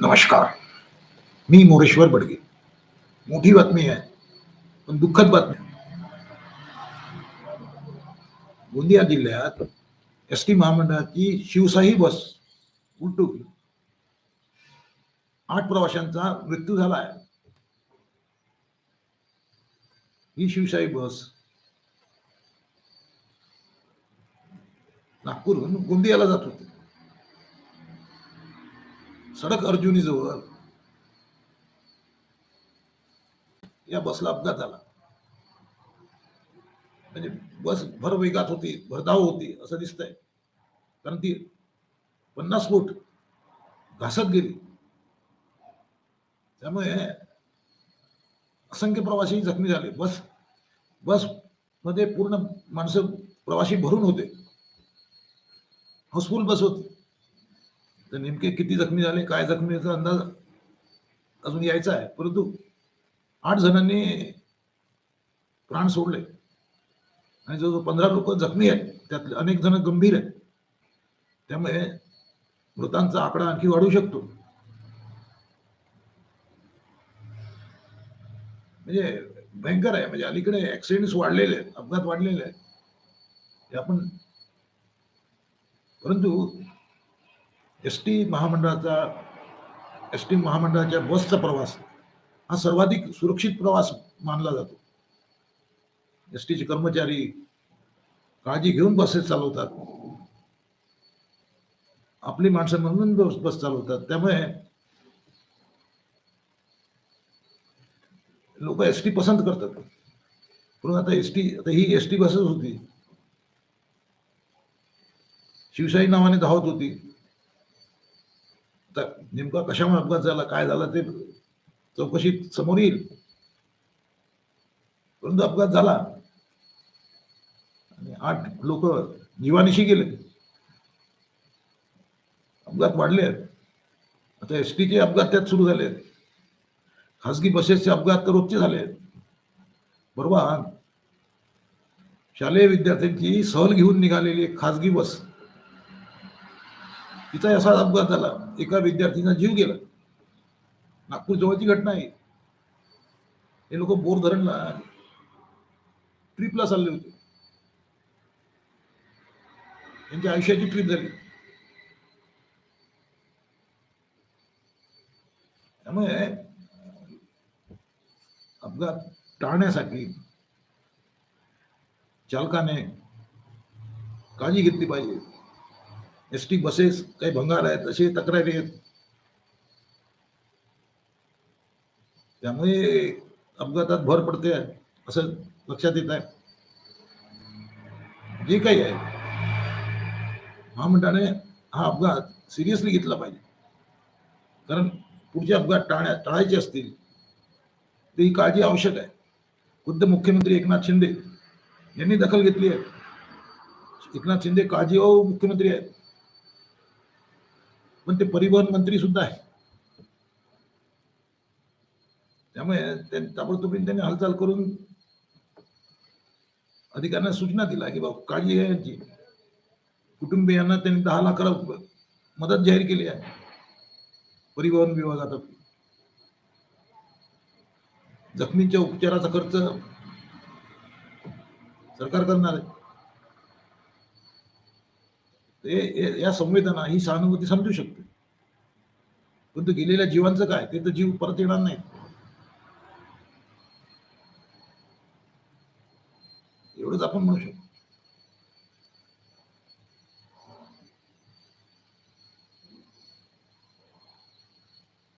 नमस्कार. मी मोरेश्वर बडगे. मोठी बातमी आहे पण दुःखद बातमी. गोंदिया जिल्ह्यात एस टी महामंडळाची शिवशाही बस उलटून आठ प्रवाशांचा मृत्यू झाला आहे. ही शिवशाही बस नागपूरहून गोंदियाला जात होती. सडक अर्जुनी जवळ या बसला अपघात झाला. म्हणजे बस भर वेगात होती भरधाव होती असं दिसतंय. कारण ती पन्नास फूट घासत गेली. त्यामुळे असंख्य प्रवासी जखमी झाले. बस बसमध्ये पूर्ण माणसं प्रवासी भरून होते. हाऊसफुल बस होती. तर नेमके किती जखमी झाले काय जखमीचा अंदाज अजून यायचा आहे. परंतु आठ जणांनी प्राण सोडले. आणि जो पंधरा लोक जखमी आहेत. त्यातले अनेक जण गंभीर आहेत. त्यामुळे मृतांचा आकडा आणखी वाढू शकतो. म्हणजे भयंकर आहे. म्हणजे अलीकडे ऍक्सिडेंट्स वाढलेले आहेत अपघात वाढलेले आहेत. हे आपण परंतु एस टी महामंडळाचा एस टी महामंडळाच्या बसचा प्रवास हा सर्वाधिक सुरक्षित प्रवास मानला जातो. एस टीचे कर्मचारी काळजी घेऊन बसेस चालवतात. आपली माणसं म्हणून बस बस चालवतात. त्यामुळे लोक एस टी पसंत करतात. म्हणून आता एस टी आता ही एस टी बसच होती. शिवशाही नावाने धावत होती. नेमका कशामुळे अपघात झाला काय झाला ते चौकशीत समोर येईल. परंतु अपघात झाला. आणि आठ लोक जीवानिशी गेले. अपघात वाढले आहेत. आता एस टीचे अपघात त्यात सुरू झाले आहेत. खासगी बसेसचे अपघात तर रोजचे झाले आहेत. बरोबर. शालेय विद्यार्थ्यांची सहल घेऊन निघालेली एक खासगी बस तिचा असा अपघात झाला. एका विद्यार्थीचा जीव गेला. नागपूर जवळची घटना आहे. हे लोक बोर धरणला. ट्रिपला चालले होते. त्यांच्या आयुष्याची ट्रिप झाली. त्यामुळे अपघात टाळण्यासाठी चालकाने काळजी घेतली पाहिजे. एस टी बसेस काही भंगार आहेत असे तक्रारी आहेत. त्यामुळे अपघातात भर पडते असं लक्षात येत आहे. जे काही आहे महामंडळाने हा अपघात सिरियसली घेतला पाहिजे. कारण पुढचे अपघात टाळण्या टाळायचे असतील तर ही काळजी आवश्यक आहे. खुद्द मुख्यमंत्री एकनाथ शिंदे यांनी दखल घेतली आहे. एकनाथ शिंदे काळजी मुख्यमंत्री आहेत. पण ते परिवहन मंत्री सुद्धा आहे. त्यामुळे ताबडतोबीन ताबडतोबीने त्यांनी हालचाल करून अधिकाऱ्यांना सूचना दिला की बाबा काळजी घ्यायची कुटुंबियांना त्यांनी दहा लाख मदत जाहीर केली आहे. परिवहन विभागात जखमींच्या उपचाराचा खर्च सरकार करणार आहे. ते या संवेदना ही सहानुभूती समजू शकते. परंतु गेलेल्या जीवांचं काय? ते तर जीव परत येणार नाही एवढंच आपण म्हणू शकतो.